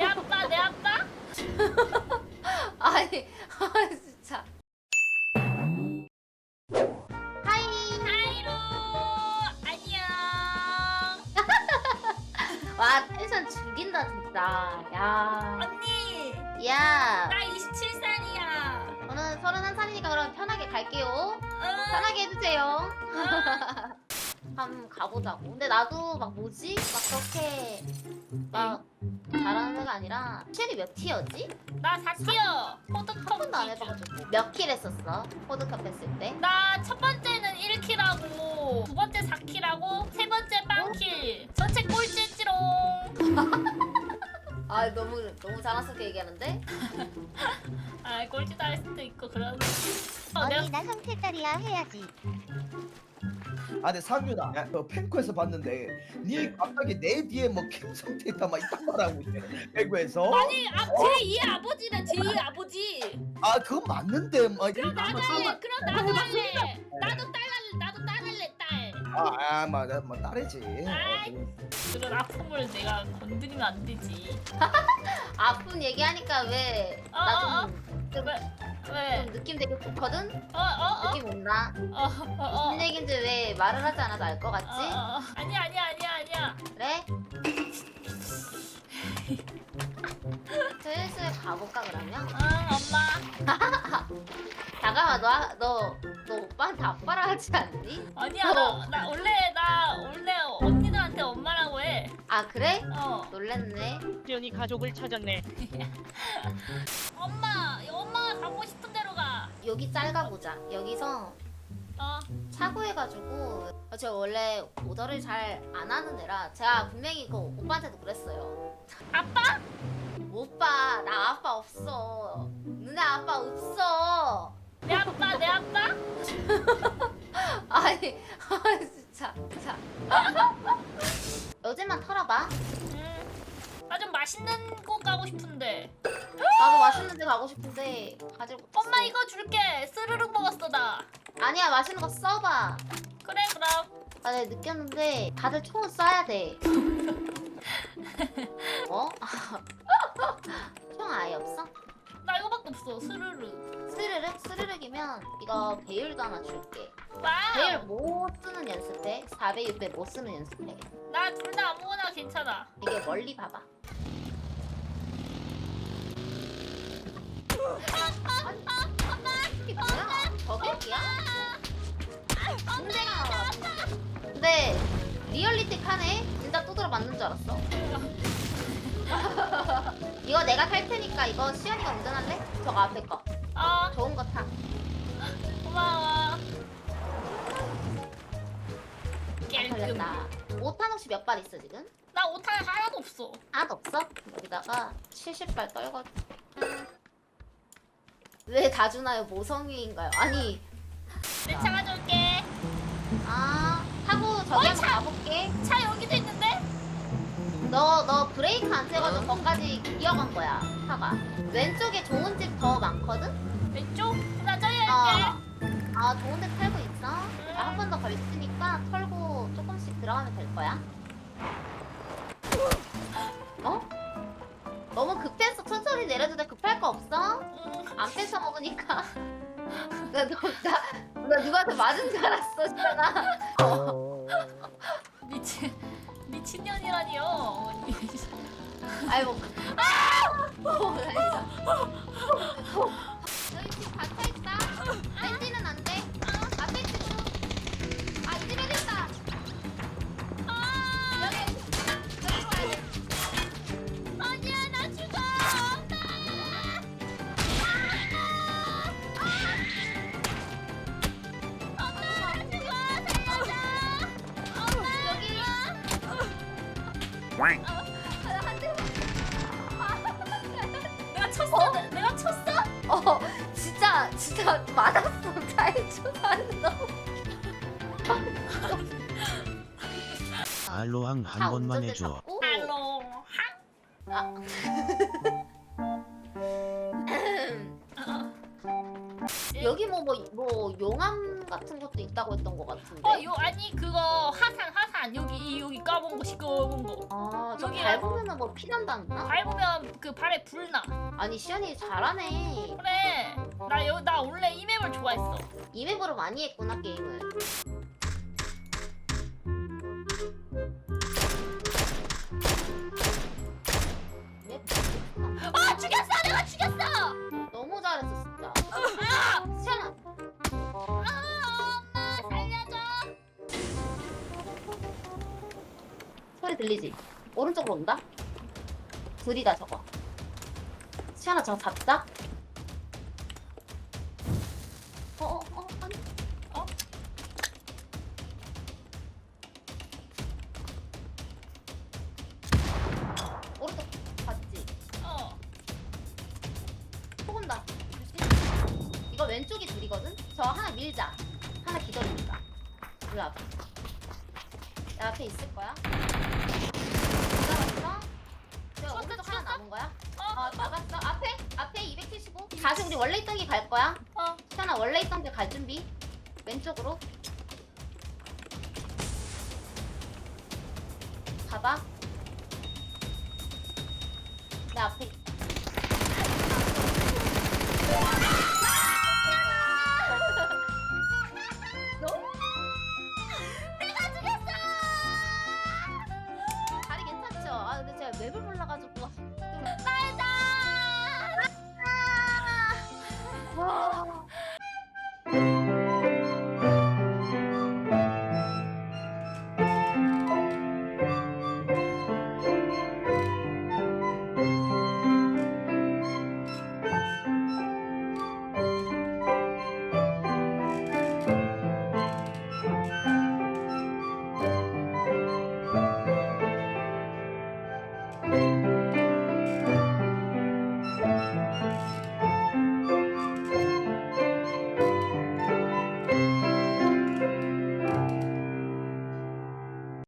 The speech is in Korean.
내 아빠 내 아빠? 아니, 아 진짜. 하이. 하이로 안녕. 와 텐션 죽인다 진짜. 야. 언니 야. 나 27살이야. 저는 31살이니까 그럼 편하게 갈게요. 응. 편하게 해주세요. 한번 가보자고. 근데 나도 막 뭐지? 막 그렇게 막 잘하는 애가 아니라 쉘이 몇 티어지? 나 4티어 한 번도 안 해봐가지고 몇 킬 했었어? 포드컵 했을 때? 나첫 번째는 1킬하고 두 번째 4킬하고 세 번째 빵킬 전체 꼴찌지롱 아 너무 너무 자랑스럽게 얘기하는데? 아 꼴찌도 할 수도 있고 그런 어, 언니 내가 나 성태딸이야 해야지. 아 근데 상윤아 야, 너 팬코에서 봤는데 니 갑자기 내 뒤에 뭐캠 상태 있다 막 이딴 말하고 있네. 배구에서? 아니 아, 제2의 아버지는 제2의 아버지. 아 그건 맞는데 막 그럼 나도 할래 그럼 나도 할래. 나도 딸 할래 나도 딸 할래 딸. 아아뭐 뭐 딸이지. 아이. 어, 그런 아픔을 내가 건드리면 안 되지. 아픈 얘기하니까 왜 어, 어, 나좀 좀, 왜? 왜? 좀 느낌 되게 좋거든? 어? 어? 어? 느낌 온다? 어? 어? 어? 무슨 얘긴지 왜 말을 하지 않아도 알것 어, 같지? 어, 어. 아니야 아니야 아니야 아니야 그래? 슬슬 가볼까 그러면? 응 엄마 잠깐만 너, 너, 너 오빠한테 아빠라 하지 않니? 아니야 나, 나 원래 나 원래 언니들한테 엄마라고 해 아 그래? 어. 놀랬네 지연이 가족을 찾았네. 엄마 여기 짧아보자. 여기서 어. 차고해가지고 어, 제가 원래 오더를 잘 안 하는 애라 제가 분명히 그 오빠한테도 그랬어요. 아빠? 오빠 나 아빠 없어. 누나 아빠 없어. 내 아빠 내 아빠? 아니 아 진짜 진짜. 어제만 털어봐 나 좀 맛있는 곳 가고 싶은데. 나도 맛있는 데 가고 싶은데 가질 못했어. 엄마 이거 줄게. 스르륵 먹었어 나. 아니야 맛있는 거 써봐. 그래 그럼. 아 내가 느꼈는데 다들 총을 쏴야 돼. 어? 총 아예 없어? 나 이거밖에 없어 스르륵? 이거 배율도 하나 줄게. 와우 배율 못 쓰는 연습해? 4배 6배 못 쓰는 연습해? 나둘 다 아무거나 괜찮아. 이게 멀리 봐봐. 이게 뭐야? 저격이야? 군대가 나와 근데 리얼리틱하네 진짜 두드러 맞는 줄 알았어. 이거 내가 탈 테니까 이거 시연이가 운전할래? 저거 앞에 거. 어. 좋은 거 타 고마워 깰끔 걸렸다 5탄 혹시 몇 발 있어 지금? 나 오탄 하나도 없어 하나도 없어? 여기다가 70발 떨궈줄게 왜다 주나요? 모성애인가요? 아니 내 차 가져올게 아 타고 저기 어이, 한번 차! 가볼게 차 여기도 있는데? 너 너 브레이크 안 세가지고 거기까지 이어간 거야 차가 왼쪽에 좋은 집 더 많거든? 왼쪽? 나 저기 어. 할게 아 좋은 데 털고 있어? 한번 더 걸렸으니까 털고 조금씩 들어가면 될 거야 어? 너무 급했어 천천히 내려도 돼 급할 거 없어? 응. 안 뺏어 먹으니까 나, 너, 나, 나 누구한테 맞은 줄 알았어 진짜 미친 미친년이라니요 어머니 아이 뭐 아! 어. 내가 쳤어 어? 내- 내가 쳤어? 어, 진짜 진짜 맞았어. 잘 쳐 봤어. 알로항 한 번만 해줘. 알로 아. 어. 여기 여기 뭐 뭐 뭐 용암 같은 것도 있다고 했던 것 같은데. 어, 요 아니 그거 하산 하산 여기 이 여기 까본 거 시꺼먼 거. 아, 저 여기가- 밟으면은 뭐 피난다나? 밟으면 그 발에 불 나. 아니 시연이 잘하네. 그래. 나 여, 나 원래 이 맵을 좋아했어. 이 맵으로 많이 했구나 게임을. 소리 들리지? 오른쪽으로 온다? 둘이다 저거. 시연아 저거. 어, 어, 어. 이거 왼쪽이 둘이거든? 저 하나 밀자. 하나 기다리니까. 일로 와봐. 내 앞에 있을 거야. 내가 쳤어, 오른쪽 하나? 남은 거야? 어. 어, 잡았어. 앞에? 앞에 275. 다시 우리 원래 있던 길 갈 거야. 어. 시현아 원래 있던 데갈 준비. 왼쪽으로. 봐봐. 내 앞에 있- 너